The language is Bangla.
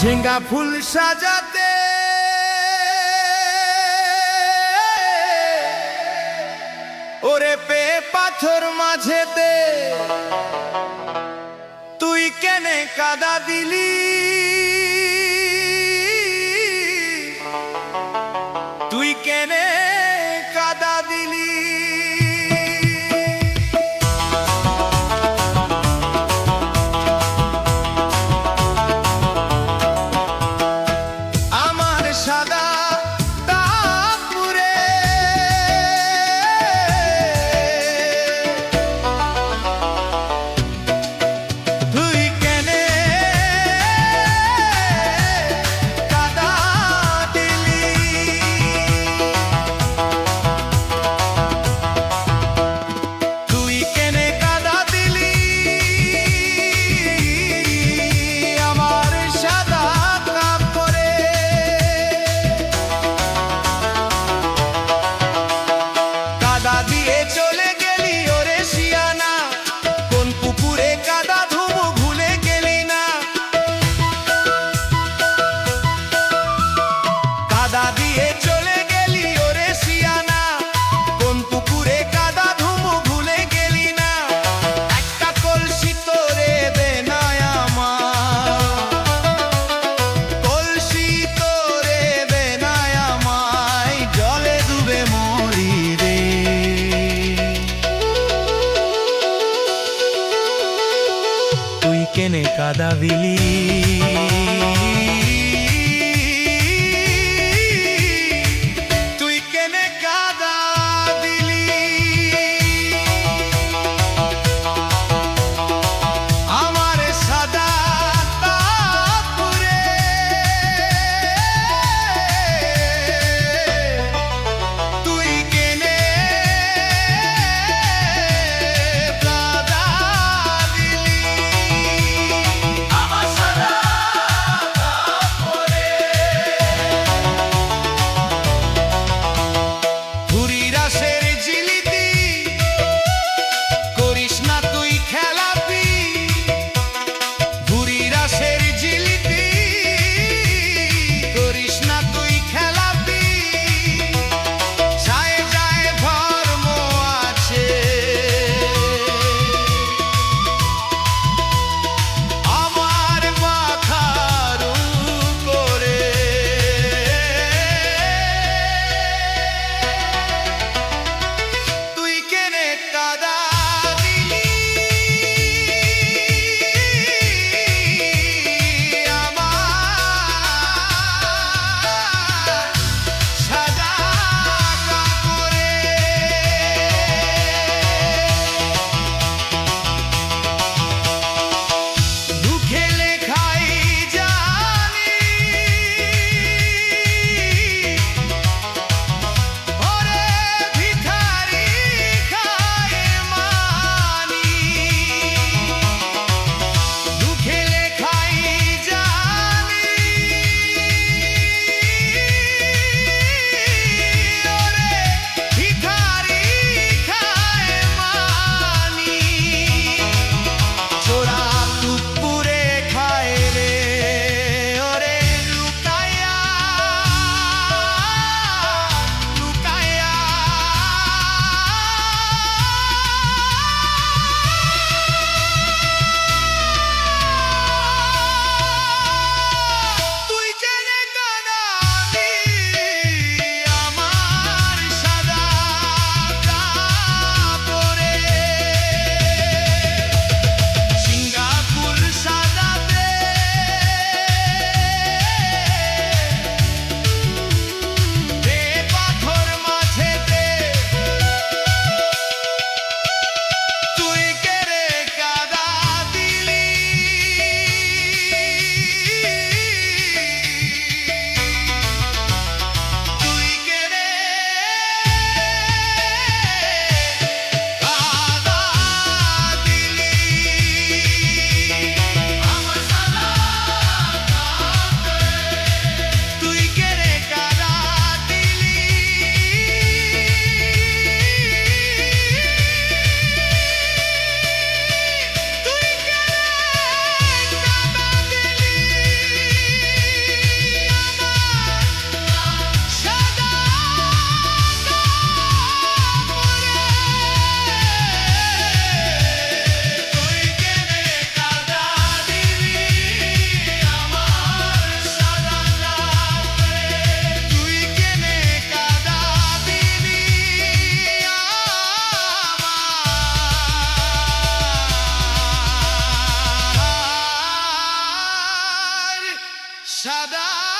ঝিঙ্গা ফুল সাজাতে। ওরে পে পাথর মাঝেতে। তুই কেনে কাদা দিলি? তুই কেনে কাদা দিলি? da vili cada Shada.